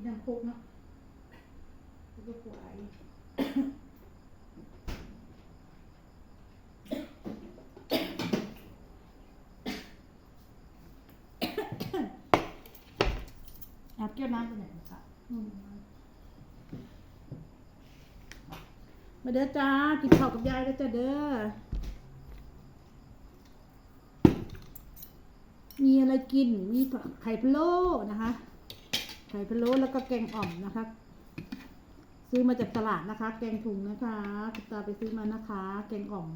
นน้ำโคกเนาะแล้วก็ขวายแอบเกี่ยวน้ำไปไหนนะคะมมาเด้อจ้ากินข้าวกับยายแล้วจ้าเด้อ มีอะไรกิน มีไข่พะโล้นะคะ ไข่พะโล้แล้วก็แกงอ่อมนะคะ ซื้อมาจากตลาดนะคะ แกงถุงนะคะคุณตาไปซื้อมานะคะ แกงอ่อม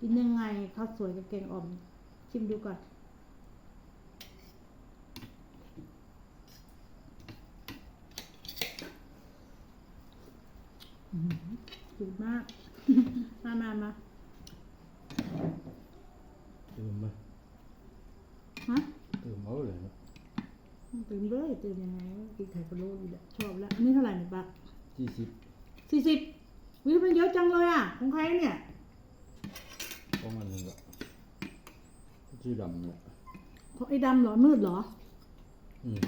กินยังไงข้าวสวยกับแกงอ่อม ชิมดูก่อนอืมสุดมาก มามามาตื่นมาฮะตื่นเอาเลยนะ ตื่นเลยตื่นยังไงกินไข่พะโล้อยู่แหละชอบแล้วอันนี้เท่าไหร่เนี่ยปะยี่สิบสี่สิบวิมันเยอะจังเลยอะของใครเนี่ยประมาณนึงละชื่อดำเนี่ยของไอ้ดำเหรอมืดเหรออืม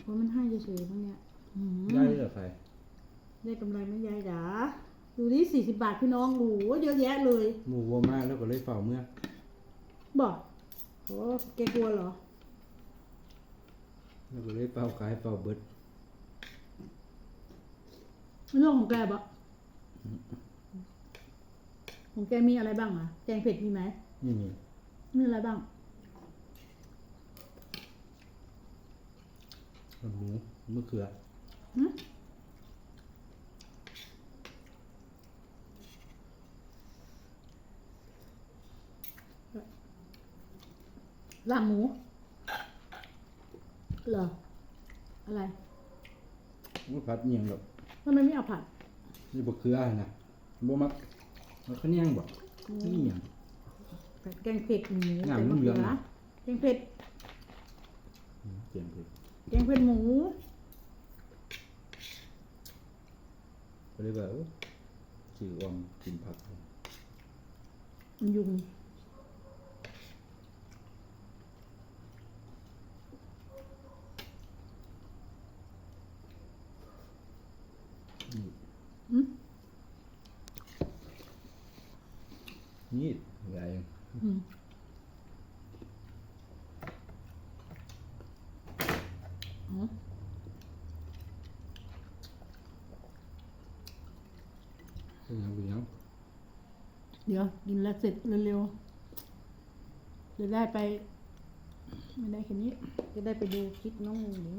เพราะมันให้เฉยๆมั้งเนี่ยอืมได้เหรอใครได้กำไรไหม่ยายจ๋าดูนี่สี่สิบบาทพี่น้องโอ้โหเยอะแยะเลย หมูวัวมากแล้วก็เลยเฝ้าเมื่อบอกโอ้แกกลัวเหรอ แล้วก็เลยเฝ้าขายเฝ้าเบิดมันเรื่องของแกบะของแกมีอะไรบ้างอะแกงเผ็ดมีไหมนี่นี่มีอะไรบ้างหมูมะเขือหึลาบหมู เหรอ อะไรมะผัดเนียงแบบทำไมไม่เอาผัดนี่บะเขือนะบ่มักมันข้าวเหนียงบ่นี่หยังผัดแกงเผ็ดหมูงามใส่มะเหลืเขืองอๆนะแกงเผ็ด อืมเปลี่ยนเผ็ดแกงเผ็ดหมู ก็เลยว่าเออชื่อออมกินผัก มันยุง นี่ อืม นี่ใหญ่ อืมอ๋อ เป็นหยังเป็นหยัง เดี๋ยวกินแล้วเสร็จเร็วๆจะได้ไป ไม่ได้แค่นี้ จะได้ไปดูคลิปน้องหญิง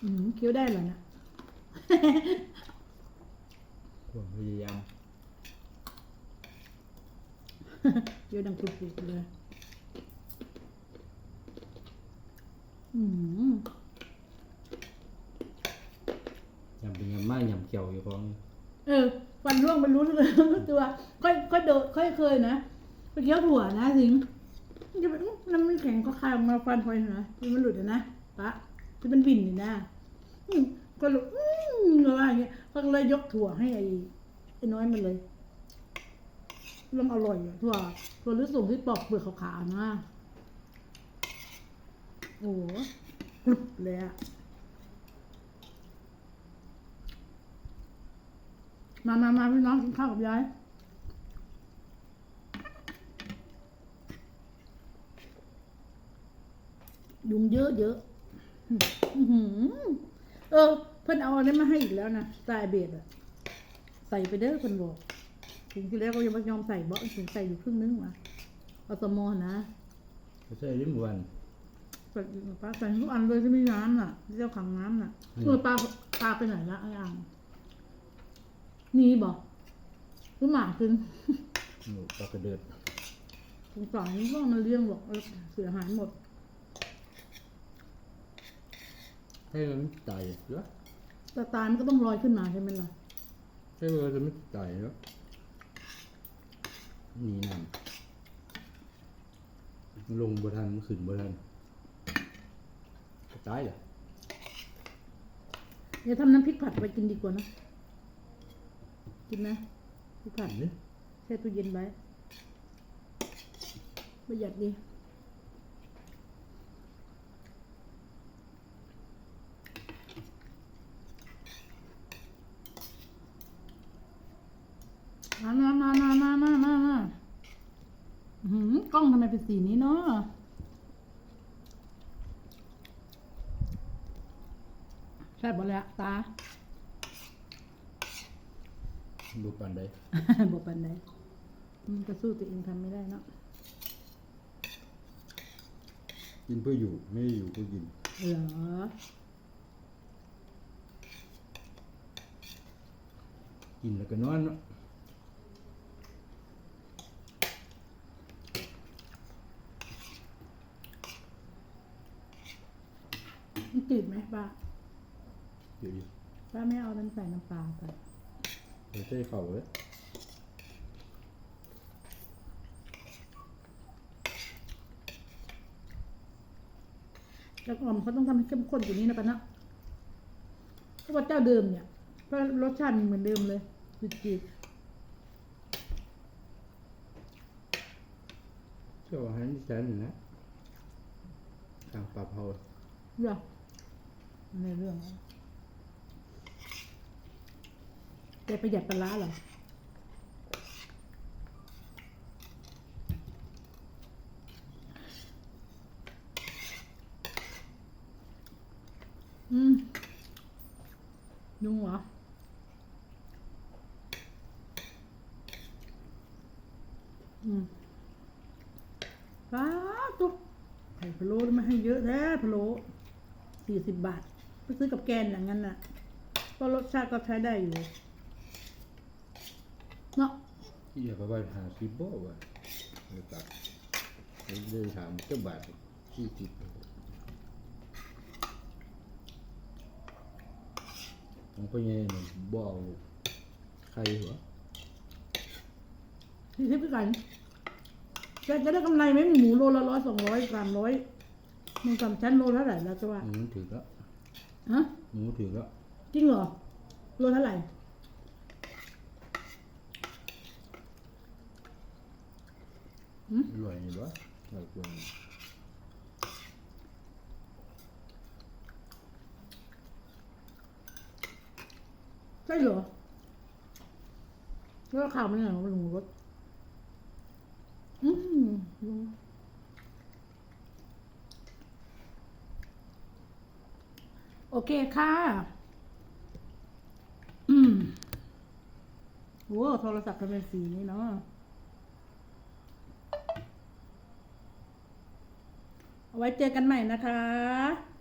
อืมเคี้ยวได้เหรอนะความพยายามเคี้ยวดังกรุบๆเลย อืม ยำเป็นยำมากยำเขียวอยู่ของเออฟันร่วงมันรู้เลยรู้ตัว ค่อยค่อยโดดค่อยเคยนะไปเคี้ยวถั่วนะสิงจะแบบอื้อน้ำมันแข็งก็คายออกมาฟันพอยนะมันหลุดนะปะที่มันบินอยู่นะอืมก็เลยอืมอะไรอย่างเงี้ยก็เลยยกถั่วให้ไอ้ไอ้น้อยมันเลยเรื่องอร่อยอะถั่วถั่วลิสงที่ปอกเปลือกขาวๆนะโอ้โหกรุบเลยอะ มามามาพี่น้องกินข้าวกับยายยุงเยอะเยอะอื้อหือเออ เพิ่นเอาอันนี้มาให้อีกแล้วนะใส่เบียดอะใส่ไปเด้อเพิ่นบอกถึงที่แล้วก็ยังไม่ยอมใส่บ่ถึงใส่อยู่ครึ่งนึงมาเอาสมอนะไม่ใช่ลิ้มวันใส่ปลาใส่ทุกอันเลยที่ไม่น้ำน่ะที่เจ้าขังน้ำน่ะอืมเออปลาปลาไปไหนละไอ้อ่าง นี่บอกหรือหมากินหนูปลากระเดิดสงสารนี่ก็มันเลี้ยงบอกเออเสียหายหมดให้มันตายเยอะแต่ตายมันก็ต้องลอยขึ้นมาใช่ไหมล่ะให้มันจะไม่ตายเยอะนี่นั่นลงบทันขึ้นบทันก็ตายเหรอเดี๋ยวทำน้ำพริกผัดไปกินดีกว่านะ กินไหมพี่ผัดแช่ตู้เย็นไหมประหยัดดีมามามามามามามามาหืมกล้องทำไมเป็นสีนี้เนาะแซ่บหมดแล้วตา ดูปันได้ บอกปันใดมันก็สู้ตัวเองทำไม่ได้เนาะกินเพื่ออยู่ ไม่ได้อยู่เพื่อกิน เหรอกินแล้วก็นอนเนาะมันจืดไหมป้าเดี๋ยวดิป้าไม่เอาน้ำใส่น้ำปลาไป เดี๋ยวใส่เข่าเลยแล้วก็ออมเขาต้องทำให้เข้มข้นกว่านี้นะป้าเนาะเพราะว่าเจ้าเดิมเนี่ยเพราะรสชาติมันเหมือนเดิมเลยจืดเจ้าอาหารที่แสนนี่นะทางปลาเผาๆเหรอในเรื่อง แกประหยัดปลาร้าเหรอ อืมยุงเหรออืมป้าตุ๊กไข่พะโล้นี่มาให้เยอะแท้พะโล้สี่สิบบาท ไปซื้อกับแกนอย่างนั้นน่ะ ก็รสชาติก็ใช้ได้อยู่ เนาะที่อยากไปหาสิบบ่วะเลยตัดเลยถามเจ้าบาทที่สิบของพ่อใหญ่นี่บ่เอาใครหัวสี่สิบกันแกจะได้กำไรไหมหมูโลละร้อยสองร้อยสามร้อยมึงสามชั้นโลเท่าไหร่แล้วจะว่าหมูถือแล้วฮะหมูถือแล้วจริงเหรอโลเท่าไหร่ อร่อยนี่บ่อร่อยกว่าใช่เหรอแล้วข่าวมันอย่าลุงรถอืมลุงโอเคค่ะ อืมโว้โทรศัพท์ทำเป็นสีนี้เนาะ เอาไว้เจอกันใหม่นะคะ